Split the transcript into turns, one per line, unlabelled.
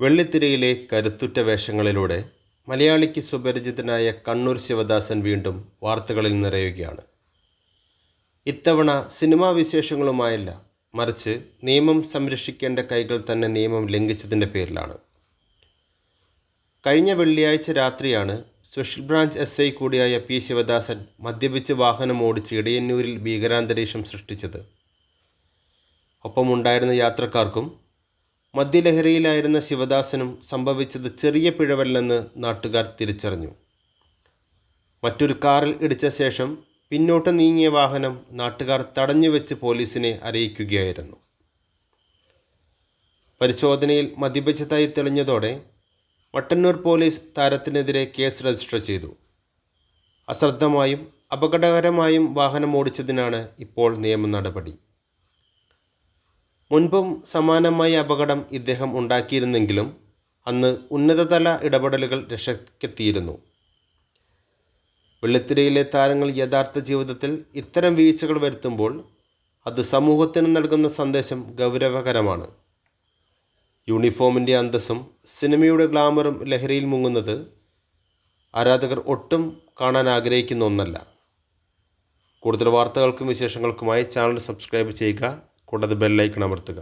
വെള്ളിത്തിരയിലെ കരുത്തുറ്റ വേഷങ്ങളിലൂടെ മലയാളിക്ക് സുപരിചിതനായ കണ്ണൂർ ശിവദാസൻ വീണ്ടും വാർത്തകളിൽ നിറയുകയാണ്. ഇത്തവണ സിനിമാ വിശേഷങ്ങളുമായല്ല മറിച്ച് നിയമം സംരക്ഷിക്കേണ്ട കൈകൾ തന്നെ നിയമം ലംഘിച്ചതിന്റെ പേരിലാണ്. കഴിഞ്ഞ വെള്ളിയാഴ്ച രാത്രിയാണ് സ്പെഷ്യൽ ബ്രാഞ്ച് എസ് ഐ കൂടിയായ പി ശിവദാസൻ മദ്യപിച്ച് വാഹനം ഓടിച്ച് ഇടയന്നൂരിൽ ഭീകരാന്തരീക്ഷം സൃഷ്ടിച്ചത്. ഒപ്പമുണ്ടായിരുന്ന യാത്രക്കാർക്കും മദ്യലഹരിയിലായിരുന്ന ശിവദാസനും സംഭവിച്ചത് ചെറിയ പിഴവല്ലെന്ന് നാട്ടുകാർ തിരിച്ചറിഞ്ഞു. മറ്റൊരു കാറിൽ ഇടിച്ച ശേഷം പിന്നോട്ട് നീങ്ങിയ വാഹനം നാട്ടുകാർ തടഞ്ഞു വെച്ച് പോലീസിനെ അറിയിക്കുകയായിരുന്നു. പരിശോധനയിൽ മദ്യപിച്ചതായി തെളിഞ്ഞതോടെ മട്ടന്നൂർ പോലീസ് താരത്തിനെതിരെ കേസ് രജിസ്റ്റർ ചെയ്തു. അശ്രദ്ധമായും അപകടകരമായും വാഹനം ഓടിച്ചതിനാണ് ഇപ്പോൾ നിയമ നടപടി. മുൻപും സമാനമായ അപകടം ഇദ്ദേഹം ഉണ്ടാക്കിയിരുന്നെങ്കിലും അന്ന് ഉന്നതതല ഇടപെടലുകൾ രക്ഷയ്ക്കെത്തിയിരുന്നു. വെള്ളിത്തിരയിലെ താരങ്ങൾ യഥാർത്ഥ ജീവിതത്തിൽ ഇത്തരം വീഴ്ചകൾ വരുത്തുമ്പോൾ അത് സമൂഹത്തിന് നൽകുന്ന സന്ദേശം ഗൗരവകരമാണ്. യൂണിഫോമിന്റെ അന്തസ്സും സിനിമയുടെ ഗ്ലാമറും ലഹരിയിൽ മുങ്ങുന്നത് ആരാധകർ ഒട്ടും കാണാൻ ആഗ്രഹിക്കുന്ന ഒന്നല്ല. കൂടുതൽ വാർത്തകൾക്കും വിശേഷങ്ങൾക്കുമായി ചാനൽ സബ്സ്ക്രൈബ് ചെയ്യുക. കൂടാതെ ബെല്ലൈക്കൺ അമർത്തുക